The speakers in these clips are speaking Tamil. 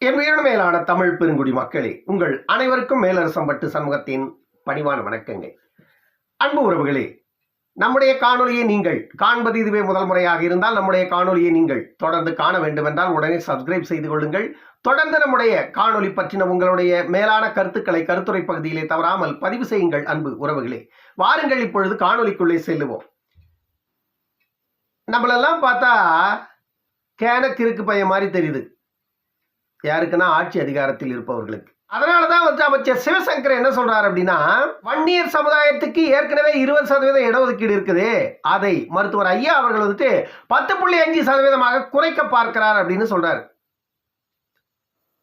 என் உயிரின மேலான தமிழ் பெருங்குடி மக்களே உங்கள் அனைவருக்கும் மேலரசம்பட்டு சமூகத்தின் பணிவான வணக்கங்கள். அன்பு உறவுகளே நம்முடைய காணொலியை நீங்கள் காண்பது இதுவே முதல் முறையாக இருந்தால் நம்முடைய காணொலியை நீங்கள் தொடர்ந்து காண வேண்டும் என்றால் உடனே சப்ஸ்கிரைப் செய்து கொள்ளுங்கள். தொடர்ந்து நம்முடைய காணொலி பற்றின உங்களுடைய மேலான கருத்துக்களை கருத்துரை பகுதியிலே தவறாமல் பதிவு செய்யுங்கள் அன்பு உறவுகளே. வாருங்கள் இப்பொழுது காணொலிக்குள்ளே செல்லுவோம். நம்மளெல்லாம் பார்த்தா கேன கிறுக்கு பையன் மாதிரி தெரியுது. யாருக்குன்னா ஆட்சி அதிகாரத்தில் இருப்பவர்களுக்கு. அதனாலதான் வந்து அமைச்சர் சிவசங்கர் என்ன சொல்றாரு அப்படின்னா வன்னியர் சமுதாயத்துக்கு ஏற்கனவே இருபது சதவீதம் இடஒதுக்கீடு இருக்குது. அதை மருத்துவர் ஐயா அவர்கள் வந்துட்டு பத்து புள்ளி அஞ்சு சதவீதமாக குறைக்க பார்க்கிறார் அப்படின்னு சொல்றாரு.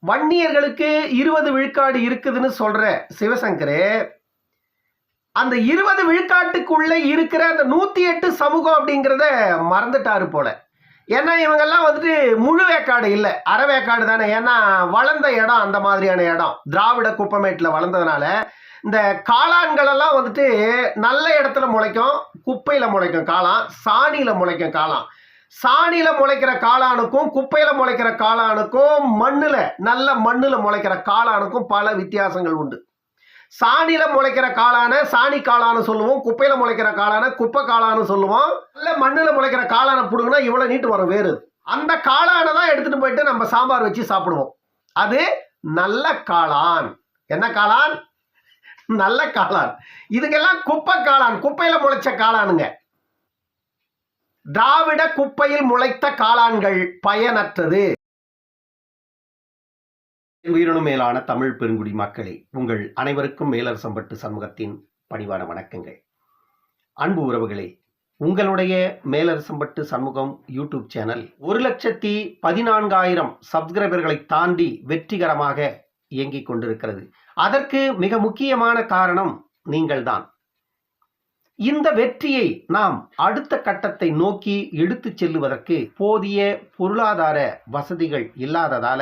வன்னியர்களுக்கு இருபது விழுக்காடு இருக்குதுன்னு சொல்ற சிவசங்கர் அந்த இருபது விழுக்காட்டுக்குள்ள இருக்கிற அந்த நூத்தி எட்டு சமூகம் அப்படிங்கிறத மறந்துட்டாரு போல. ஏன்னா இவங்கெல்லாம் வந்துட்டு முழு வேக்காடு இல்லை. அரை வேக்காடு தானே. ஏன்னா வளர்ந்த இடம் அந்த மாதிரியான இடம். திராவிட குப்பமேட்டில் வளர்ந்ததுனால இந்த காளான்களெல்லாம் வந்துட்டு நல்ல இடத்துல முளைக்கும் குப்பையில் முளைக்கும் காளான் சாணியில் முளைக்கும் காளான். சாணியில் முளைக்கிற காளானுக்கும் குப்பையில் முளைக்கிற காளானுக்கும் மண்ணில் நல்ல மண்ணில் முளைக்கிற காளானுக்கும் பல வித்தியாசங்கள் உண்டு. சாணியில முளைக்கிற காளான சாணி காளான்னு சொல்லுவோம் குப்பையில முளைக்கிற காளான குப்பை காளான்னு சொல்லுவோம். இல்ல மண்ணுல முளைக்கிற காளான பிடுங்கினா இவ்வளவு நீட்டு வரும் வேறு. அந்த காளானை தான் எடுத்துட்டு போயிட்டு நம்ம சாம்பார் வச்சு சாப்பிடுவோம். அது நல்ல காளான். என்ன காளான்? நல்ல காளான். இதுக்கெல்லாம் குப்பை காளான் குப்பையில முளைச்ச காளானுங்க. திராவிட குப்பையில் முளைத்த காளான்கள் பயனற்றது. உயிரினும் மேலான தமிழ் பெருங்குடி மக்களே உங்கள் அனைவருக்கும் மேலரசம்பட்டு சமூகத்தின் பணிவான வணக்கங்கள். அன்பு உறவுகளே உங்களுடைய மேலரசம்பட்டு சமூகம் யூடியூப் சேனல் ஒரு லட்சத்தி பதினான்காயிரம் சப்ஸ்கிரைபர்களை தாண்டி வெற்றிகரமாக இயங்கிக் கொண்டிருக்கிறது. அதற்கு மிக முக்கியமான காரணம் நீங்கள்தான். இந்த வெற்றியை நாம் அடுத்த கட்டத்தை நோக்கி எடுத்துச் செல்லுவதற்கு போதிய பொருளாதார வசதிகள் இல்லாததால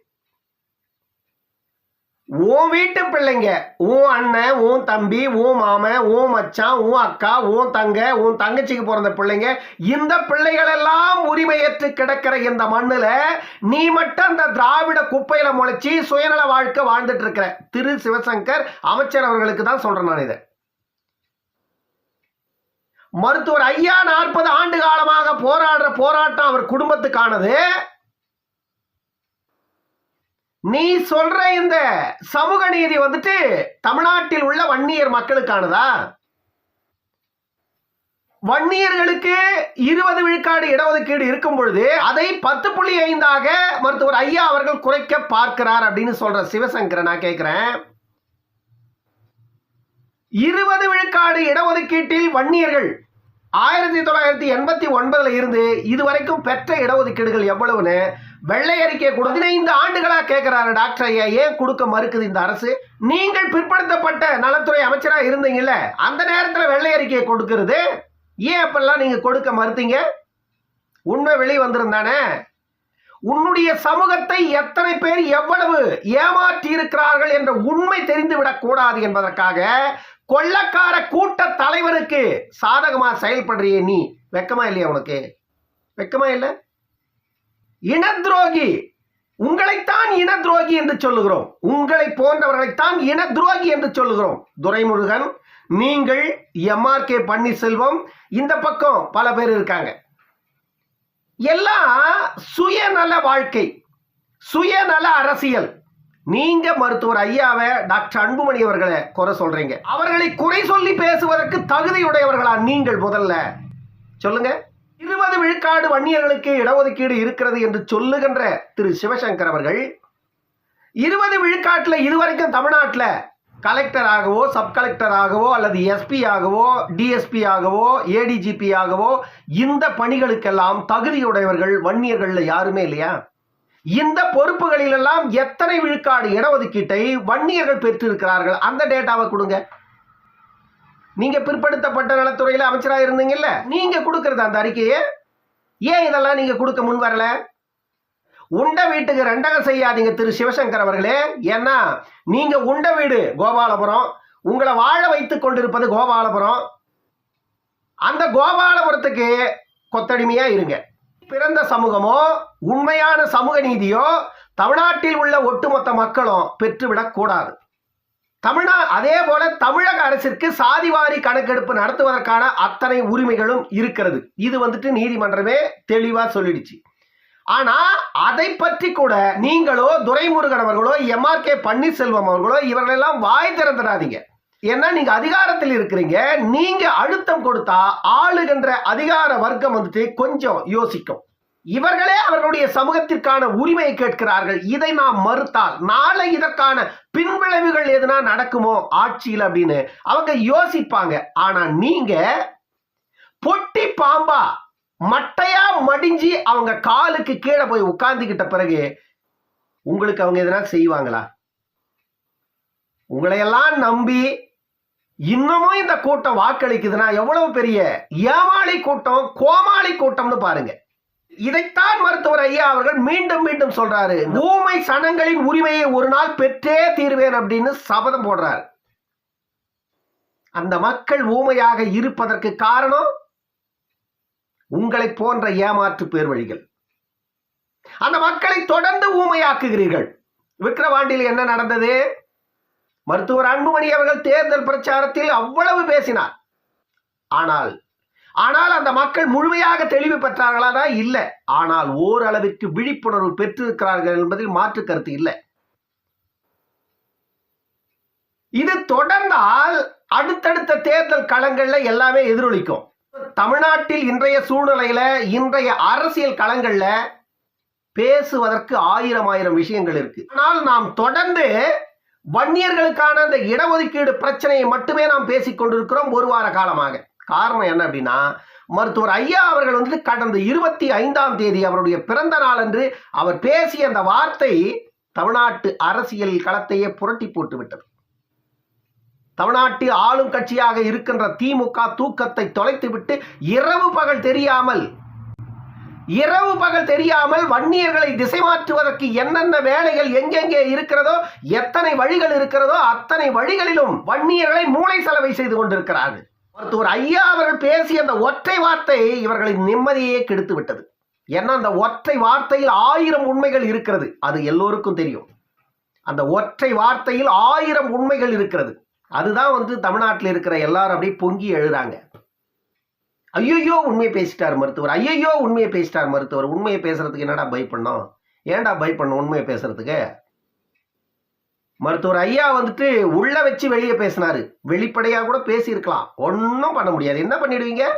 உன் வீட்டு பிள்ளைங்க உன் அண்ணன் உன் தம்பி உன் மாமன் உன் மச்சான் உன் அக்கா உன் தங்க உன் தங்கச்சிக்கு பிறந்த பிள்ளைங்க இந்த பிள்ளைகள் எல்லாம் உரிமையற்று கிடக்கிற இந்த மண்ணில் நீ மட்டும் அந்த திராவிட குப்பையில முளைச்சி சுயநல வாழ்க்கை வாழ்ந்துட்டு இருக்கிற. திரு சிவசங்கர் அமைச்சர் அவர்களுக்கு தான் சொல்றேன் நான் இதை. மருத்துவர் ஐயா நாற்பது ஆண்டு காலமாக போராடுற போராட்டம் அவர் குடும்பத்துக்கானது. நீ சொல்ற இந்த சமூக நீதி வந்துட்டு தமிழ்நாட்டில் உள்ள வன்னியர் மக்களுக்கானதா? வன்னியர்களுக்கு இருபது விழுக்காடு இடஒதுக்கீடு இருக்கும் பொழுது அதை பத்து புள்ளி ஐந்தாக மருத்துவர் ஐயா அவர்கள் குறைக்க பார்க்கிறார் அப்படின்னு சொல்ற சிவசங்கரை நான் கேட்கிறேன் இருபது விழுக்காடு இடஒதுக்கீட்டில் வன்னியர்கள் ஆயிரத்தி தொள்ளாயிரத்தி எண்பத்தி ஒன்பதுல இருந்து இதுவரைக்கும் பெற்ற இடஒதுக்கீடுகள் எவ்வளவுன்னு வெள்ளை அறிக்கை கொடு பதினைந்து ஆண்டுகளா கேட்கிறாரு டாக்டர் ஐயா. ஏன் கொடுக்க மறுக்குது இந்த அரசு? நீங்கள் பிற்படுத்தப்பட்ட நலத்துறை அமைச்சராக இருந்தீங்கல்ல அந்த நேரத்தில் வெள்ளை அறிக்கையை கொடுக்கறது. ஏன் அப்பெல்லாம் நீங்க கொடுக்க மறுத்தீங்க? உண்மை வெளியே வந்திருந்தானே உன்னுடைய சமூகத்தை எத்தனை பேர் எவ்வளவு ஏமாற்றி இருக்கிறார்கள் என்ற உண்மை தெரிந்துவிடக் கூடாது என்பதற்காக கொள்ளக்கார கூட்ட தலைவருக்கு சாதகமாக செயல்படுறிய நீ. வெக்கமா இல்லையா உனக்கு? வெக்கமா இல்லை? இன துரோகி உங்களைத்தான் இன துரோகி என்று சொல்லுகிறோம். உங்களை போன்றவர்களைத்தான் இன துரோகி என்று சொல்லுகிறோம். துரைமுருகன் நீங்கள் எம்ஆர் கே பன்னீர்செல்வம் இந்த பக்கம் பல பேர் இருக்காங்க. எல்லாம் சுயநல வாழ்க்கை சுயநல அரசியல். நீங்க மருத்துவர் ஐயாவை டாக்டர் அன்புமணி அவர்களை குறை சொல்றீங்க. அவர்களை குறை சொல்லி பேசுவதற்கு தகுதியுடையவர்களா நீங்கள் முதல்ல? சொல்லுங்க. இருபது விழுக்காடு வன்னியர்களுக்கு இடஒதுக்கீடு இருக்கிறது என்று சொல்லுகின்ற திரு சிவசங்கர் அவர்கள் இருபது விழுக்காட்டில் இதுவரைக்கும் தமிழ்நாட்டில் கலெக்டராகவோ சப் கலெக்டராகவோ அல்லது எஸ்பி ஆகவோ டிஎஸ்பி ஆகவோ ஏடிஜிபி ஆகவோ இந்த பணிகளுக்கெல்லாம் தகுதியுடையவர்கள் வன்னியர்களில் யாருமே இல்லையா? இந்த பொறுப்புகளிலெல்லாம் எத்தனை விழுக்காடு இடஒதுக்கீட்டை வன்னியர்கள் பெற்றிருக்கிறார்கள்? அந்த டேட்டாவை கொடுங்க. நீங்க பிற்படுத்தப்பட்ட நலத்துறையில் அமைச்சராக இருந்தீங்கல்ல? நீங்க கொடுக்கறது அந்த அறிக்கையை. ஏன் இதெல்லாம் நீங்க கொடுக்க முன் வரல? உண்ட வீட்டுக்கு ரெண்டகம் செய்யாதீங்க திரு சிவசங்கர் அவர்களே. ஏன்னா நீங்க உண்ட வீடு கோபாலபுரம். உங்களை வாழ வைத்துக் கொண்டிருப்பது கோபாலபுரம். அந்த கோபாலபுரத்துக்கு கொத்தடிமையா இருங்க. பிறந்த சமூகமோ உண்மையான சமூக நீதியோ தமிழ்நாட்டில் உள்ள ஒட்டுமொத்த மக்களும் பெற்றுவிடக் கூடாது. தமிழ்நா அதே போல தமிழக அரசிற்கு சாதிவாரி கணக்கெடுப்பு நடத்துவதற்கான அத்தனை உரிமைகளும் இருக்கிறது. இது வந்துட்டு நீதிமன்றமே தெளிவா சொல்லிடுச்சு. ஆனா அதை பற்றி கூட நீங்களோ துரைமுருகன் அவர்களோ எம்ஆர்கே பன்னீர்செல்வம் அவர்களோ இவர்களெல்லாம் வாய் திறந்துடாதீங்க. ஏன்னா நீங்க அதிகாரத்தில் இருக்கிறீங்க. நீங்க அழுத்தம் கொடுத்தா ஆளுகின்ற அதிகார வர்க்கம் வந்துட்டு கொஞ்சம் யோசிக்கும். இவர்களே அவர்களுடைய சமூகத்திற்கான உரிமையை கேட்கிறார்கள். இதை நாம் மறுத்தால் நாளை இதற்கான பின்விளைவுகள் எதுனா நடக்குமோ ஆட்சியில் அப்படின்னு அவங்க யோசிப்பாங்க. ஆனா நீங்க பொட்டி பாம்பா மட்டையா மடிஞ்சு அவங்க காலுக்கு கீழே போய் உட்கார்ந்துக்கிட்ட பிறகு உங்களுக்கு அவங்க எதனா செய்வாங்களா? உங்களையெல்லாம் நம்பி இன்னமும் இந்த கூட்டம் வாக்களிக்குதுன்னா எவ்வளவு பெரிய ஏமாளி கூட்டம் கோமாளி கூட்டம்னு பாருங்க. இதைத்தான் மருத்துவர் ஐயா அவர்கள் மீண்டும் மீண்டும் சொல்றாரு. ஊமை சனங்களின் உரிமையை ஒரு நாள் பெற்றே தீர்வேன் அப்படின்னு சபதம் போடுறார். அந்த மக்கள் ஊமையாக இருப்பதற்கு காரணம் உங்களை போன்ற ஏமாற்று பேர் வழிகள் அந்த மக்களை தொடர்ந்து ஊமையாக்குகிறீர்கள். விக்கிரவாண்டியில் என்ன நடந்தது? மருத்துவர் அன்புமணி அவர்கள் தேர்தல் பிரச்சாரத்தில் அவ்வளவு பேசினார். ஆனால் ஆனால் அந்த மக்கள் முழுமையாக தெளிவு பெற்றார்களா இல்லை. ஆனால் ஓரளவிற்கு விழிப்புணர்வு பெற்றிருக்கிறார்கள் என்பதில் மாற்று கருத்து இல்லை. இது தொடர்ந்தால் அடுத்தடுத்த தேர்தல் களங்கள்ல எல்லாமே எதிரொலிக்கும். தமிழ்நாட்டில் இன்றைய சூழ்நிலையில இன்றைய அரசியல் களங்கள்ல பேசுவதற்கு ஆயிரம் ஆயிரம் விஷயங்கள் இருக்கு. ஆனால் நாம் தொடர்ந்து வன்னியர்களுக்கான அந்த இடஒதுக்கீடு பிரச்சனையை மட்டுமே நாம் பேசிக் கொண்டிருக்கிறோம் ஒரு வார காலமாக. காரணம் என்ன அப்படின்னா மருத்துவர் ஐயா அவர்கள் வந்து கடந்த இருபத்தி ஐந்தாம் தேதி அவருடைய பிறந்த நாள் அன்று அவர் பேசிய அந்த வார்த்தை தமிழ்நாட்டு அரசியல் களத்தையே புரட்டி போட்டு விட்டது. தமிழ்நாட்டில் ஆளும் கட்சியாக இருக்கின்ற திமுக தூக்கத்தை தொலைத்துவிட்டு இரவு பகல் தெரியாமல் இரவு பகல் தெரியாமல் வன்னியர்களை திசை மாற்றுவதற்கு என்னென்ன வேலைகள் எங்கெங்கே இருக்கிறதோ எத்தனை வழிகள் இருக்கிறதோ அத்தனை வழிகளிலும் வன்னியர்களை மூளை செலவை செய்து கொண்டிருக்கிறார்கள். மருத்துவர் ஐயா அவர்கள் பேசிய அந்த ஒற்றை வார்த்தை இவர்களின் நிம்மதியே கெடுத்து விட்டது. ஏன்னா அந்த ஒற்றை வார்த்தையில் ஆயிரம் உண்மைகள் இருக்கிறது. அது எல்லோருக்கும் தெரியும். அந்த ஒற்றை வார்த்தையில் ஆயிரம் உண்மைகள் இருக்கிறது. அதுதான் வந்து தமிழ்நாட்டில் இருக்கிற எல்லாரும் அப்படியே பொங்கி எழுறாங்க. ஐயோ உண்மையை பேசிட்டார் மருத்துவர். ஐயோ உண்மையை பேசிட்டார் மருத்துவர். உண்மையை பேசுறதுக்கு என்னடா பயப்படணும் ஏன்டா பயப்படணும் உண்மையை பேசுறதுக்கு? மருத்துவர் ஐயா வந்துட்டு உள்ள வச்சு வெளியே பேசினாரு. வெளிப்படையா கூட பேசியிருக்கலாம். ஒன்றும் பண்ண முடியாது. என்ன பண்ணிடுவீங்க?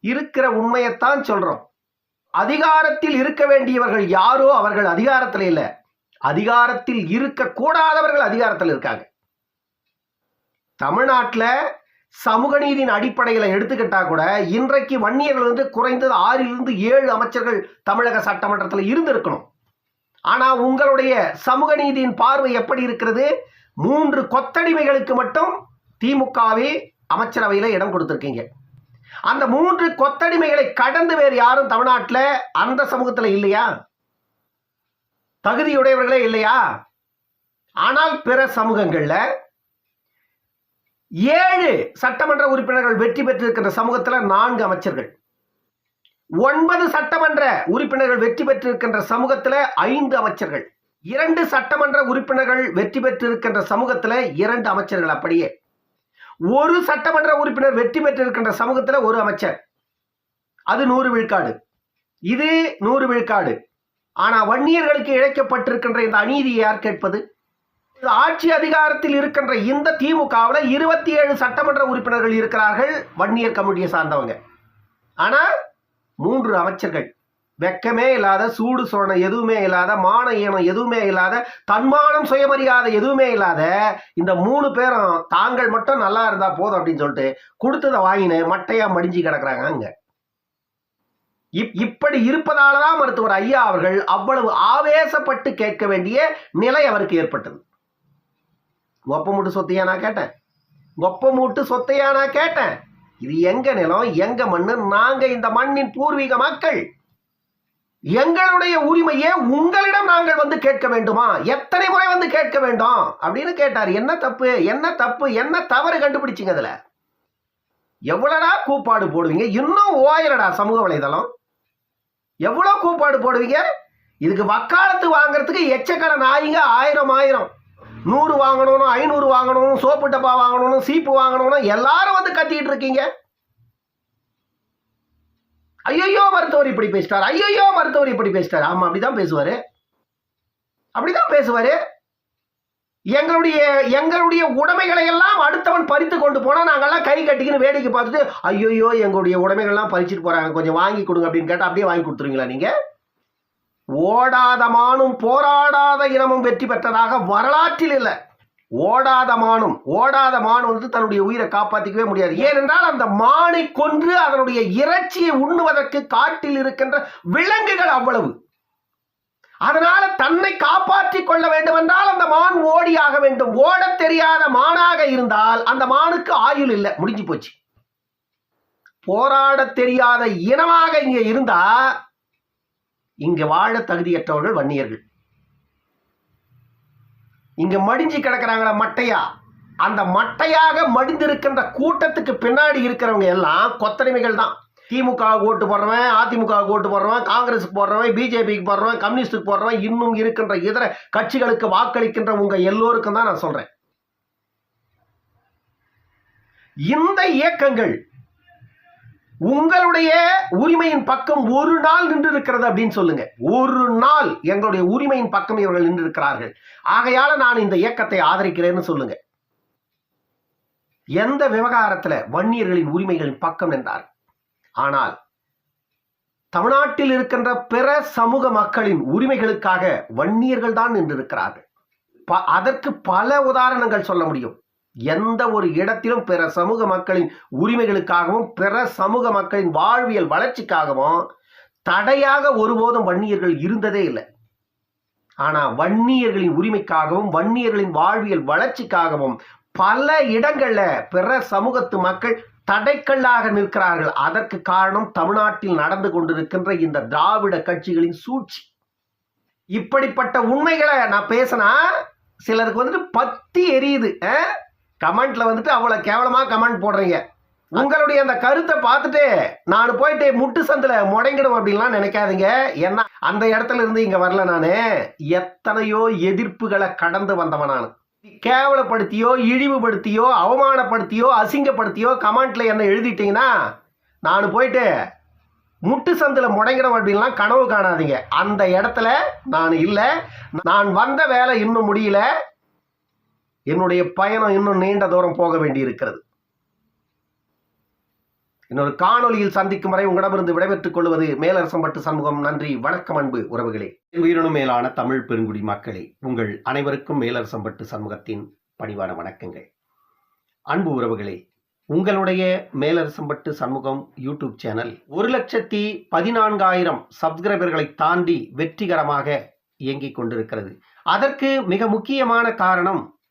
இருக்கிற உண்மையைத்தான் சொல்றோம். அதிகாரத்தில் இருக்க வேண்டியவர்கள் யாரோ அவர்கள் அதிகாரத்தில் இல்லை. அதிகாரத்தில் இருக்கக்கூடாதவர்கள் அதிகாரத்தில் இருக்காங்க. தமிழ்நாட்டில் சமூக நீதியின் அடிப்படையில் எடுத்துக்கிட்டா கூட இன்றைக்கு வன்னியர்கள் வந்து குறைந்தது ஆறிலிருந்து ஏழு அமைச்சர்கள் தமிழக சட்டமன்றத்தில் இருந்திருக்கணும். ஆனால் உங்களுடைய சமூக நீதியின் பார்வை எப்படி இருக்கிறது? மூன்று கொத்தடிமைகளுக்கு மட்டும் திமுகவே அமைச்சரவையில் இடம் கொடுத்துருக்கீங்க. அந்த மூன்று கொத்தடிமைகளை கடந்து வேறு யாரும் தமிழ்நாட்டில் அந்த சமூகத்தில் இல்லையா? தகுதியுடையவர்களே இல்லையா? ஆனால் பிற சமூகங்களில் ஏழு சட்டமன்ற உறுப்பினர்கள் வெற்றி பெற்றிருக்கின்ற சமூகத்தில் நான்கு அமைச்சர்கள். ஒன்பது சட்டமன்ற உறுப்பினர்கள் வெற்றி பெற்றிருக்கின்ற சமூகத்தில் ஐந்து அமைச்சர்கள். இரண்டு சட்டமன்ற உறுப்பினர்கள் வெற்றி பெற்றிருக்கின்ற சமூகத்தில் இரண்டு அமைச்சர்கள் அப்படியே. ஒரு சட்டமன்ற உறுப்பினர் வெற்றி பெற்றிருக்கின்ற சமூகத்தில் ஒரு அமைச்சர். அது நூறு விழுக்காடு. இது நூறு விழுக்காடு. ஆனால் வன்னியர்களுக்கு இழைக்கப்பட்டிருக்கின்ற இந்த அநீதியை யார் கேட்பது? ஆட்சி அதிகாரத்தில் இருக்கின்ற இந்த திமுகவில் இருபத்தி ஏழு சட்டமன்ற உறுப்பினர்கள் இருக்கிறார்கள் வன்னியர் கமிட்டியை சார்ந்தவங்க. ஆனா மூன்று அமைச்சர்கள். வெக்கமே இல்லாத சூடு சொரணம் எதுவுமே இல்லாத மான ஈனம் எதுவுமே இல்லாத தன்மானம் சுயமரியாதை எதுவுமே இல்லாத இந்த மூணு பேரும் தாங்கள் மட்டும் நல்லா இருந்தா போதும் அப்படின்னு சொல்லிட்டு கொடுத்ததை வாங்கினு மட்டையா மடிஞ்சு கிடக்குறாங்க அங்க. இப்- இப்படி இருப்பதாலதான் மருத்துவர் ஐயா அவர்கள் அவ்வளவு ஆவேசப்பட்டு கேட்க வேண்டிய நிலை அவருக்கு ஏற்பட்டது. ஒப்ப மூட்டு சொத்தையா நான் கேட்டேன்? ஒப்ப மூட்டு சொத்தையா நான் கேட்டேன்? இது எங்க நிலம் எங்க மண்ணு? நாங்க இந்த மண்ணின் பூர்வீக மக்கள். எங்களுடைய உரிமையை உங்களிடம் நாங்கள் வந்து கேட்க வேண்டுமா? எத்தனை முறை வந்து கேட்க வேண்டும்? அப்படின்னு கேட்டார். என்ன தப்பு? என்ன தப்பு? என்ன தவறு கண்டுபிடிச்சிங்க அதுல? எவ்வளோடா கூப்பாடு போடுவீங்க? இன்னும் ஓயலடா சமூக வலைதளம். எவ்வளோ கூப்பாடு போடுவீங்க? இதுக்கு வக்காலத்து வாங்குறதுக்கு எச்சக்கட நாயிங்க ஆயிரம் ஆயிரம். நூறு வாங்கணும் ஐநூறு வாங்கணும் சோப்பு டப்பா வாங்கணும் சீப்பு வாங்கணும்னு எல்லாரும் வந்து கத்திட்டு இருக்கீங்க. ஐயோ மருத்துவர் இப்படி பேசிட்டார். ஐயோ மருத்துவர் இப்படி பேசிட்டார். ஆமா அப்படிதான் பேசுவார். அப்படிதான் பேசுவார். எங்களுடைய எங்களுடைய உடைமைகளை எல்லாம் அடுத்தவன் பறித்து கொண்டு போனால் நாங்கள்லாம் கை கட்டிக்கின்னு வேடிக்கை பார்த்துட்டு ஐயோ எங்களுடைய உடைமைகள்லாம் பறிச்சுட்டு போகிறாங்க கொஞ்சம் வாங்கி கொடுங்க அப்படின்னு கேட்டால் அப்படியே வாங்கி கொடுத்துருவீங்களா நீங்கள் ஓடாத மானும் போராடாத இனமும் வெற்றி பெற்றதாக வரலாற்றில் இல்லை. ஓடாத மானும் ஓடாத மான் வந்து தன்னுடைய உயிரை காப்பாற்றிக்கவே முடியாது. ஏனென்றால் அந்த மானை கொன்று அதனுடைய இறைச்சியை உண்ணுவதற்கு காட்டில் இருக்கின்ற விலங்குகள் அவ்வளவு. அதனால தன்னை காப்பாற்றிக் கொள்ள வேண்டும் என்றால் அந்த மான் ஓடியாக வேண்டும். ஓடத் தெரியாத மானாக இருந்தால் அந்த மானுக்கு ஆயுள் இல்லை. முடிஞ்சு போச்சு. போராடத் தெரியாத இனமாக இங்கே இருந்தா இங்கே வாழ தகுதியற்றவர்கள் வன்னியர்கள். இங்க மடிஞ்சு கிடக்குறாங்களா மட்டையா? அந்த மட்டையாக மடிந்திருக்கின்ற கூட்டத்துக்கு பின்னாடி இருக்கிறவங்க எல்லாம் கொத்தடிமைகள் தான். திமுக ஓட்டு போடுறவன் அதிமுக ஓட்டு போடுறவன் காங்கிரஸுக்கு போடுறவன் பிஜேபிக்கு போடுறவன் கம்யூனிஸ்டுக்கு போடுறவன் இன்னும் இருக்கின்ற இதர கட்சிகளுக்கு வாக்களிக்கின்ற உங்க எல்லோருக்கும் தான் நான் சொல்றேன். இந்த இயக்கங்கள் உங்களுடைய உரிமையின் பக்கம் ஒரு நாள் நின்று இருக்கிறது அப்படின்னு சொல்லுங்க. ஒரு நாள் எங்களுடைய உரிமையின் பக்கம் இவர்கள் நின்று இருக்கிறார்கள் ஆகையால நான் இந்த இயக்கத்தை ஆதரிக்கிறேன்னு சொல்லுங்க. எந்த விவகாரத்துல வன்னியர்களின் உரிமைகளின் பக்கம் நின்றார் ஆனால் தமிழ்நாட்டில் இருக்கின்ற பிற சமூக மக்களின் உரிமைகளுக்காக வன்னியர்கள் தான் நின்றிருக்கிறார்கள். ப- அதற்கு பல உதாரணங்கள் சொல்ல முடியும். எந்த ஒரு இடத்திலும் பிற சமூக மக்களின் உரிமைகளுக்காகவும் பிற சமூக மக்களின் வாழ்வியல் வளர்ச்சிக்காகவும் தடையாக ஒருபோதும் வன்னியர்கள் இருந்ததே இல்லை. ஆனால் வன்னியர்களின் உரிமைக்காகவும் வன்னியர்களின் வாழ்வியல் வளர்ச்சிக்காகவும் பல இடங்களில் பிற சமூகத்து மக்கள் தடைக்கல்லாக நிற்கிறார்கள். அதற்கு காரணம் தமிழ்நாட்டில் நடந்து கொண்டிருக்கின்ற இந்த திராவிட கட்சிகளின் சூழ்ச்சி. இப்படிப்பட்ட உண்மைகளை நான் பேசினா சிலருக்கு வந்துட்டு பத்தி எரியுது கமெண்ட்ல வந்துட்டு அவ்வளவு கேவலமா கமெண்ட் போடுறீங்க. உங்களுடைய அந்த கருத்தை பார்த்துட்டு நான் போயிட்டு முட்டு சந்தில் முடங்கிடும் அப்படின்லாம் நினைக்காதீங்க. ஏன்னா அந்த இடத்துல இருந்து இங்க வரல நானு. எத்தனையோ எதிர்ப்புகளை கடந்து வந்தவன் நான். கேவலப்படுத்தியோ இழிவுபடுத்தியோ அவமானப்படுத்தியோ அசிங்கப்படுத்தியோ கமெண்ட்ல என்ன எழுதிட்டீங்கன்னா நான் போயிட்டு முட்டு சந்தில் முடங்கிடும் அப்படின்லாம் கனவு காணாதீங்க. அந்த இடத்துல நான் இல்லை. நான் வந்த வேலை இன்னும் முடியல. என்னுடைய பயணம் இன்னும் நீண்ட தூரம் போக வேண்டி இருக்கிறது இன்னொரு காணொளியில் சந்திக்கும் வரை உங்களிடமிருந்து விடைபெற்றுக் கொள்வது மேலரசம்பட்டு சண்முகம். நன்றி வணக்கம் அன்பு உறவுகளே. உயிரினும் மேலான தமிழ் பெருங்குடி மக்களே உங்கள் அனைவருக்கும் மேலரசம்பட்டு சண்முகத்தின் பணிவான வணக்கங்கள். அன்பு உறவுகளே உங்களுடைய மேலரசம்பட்டு சண்முகம் யூடியூப் சேனல் ஒரு லட்சத்தி பதினான்காயிரம் சப்ஸ்கிரைபர்களை தாண்டி வெற்றிகரமாக இயங்கிக் கொண்டிருக்கிறது. அதற்கு மிக முக்கியமான காரணம்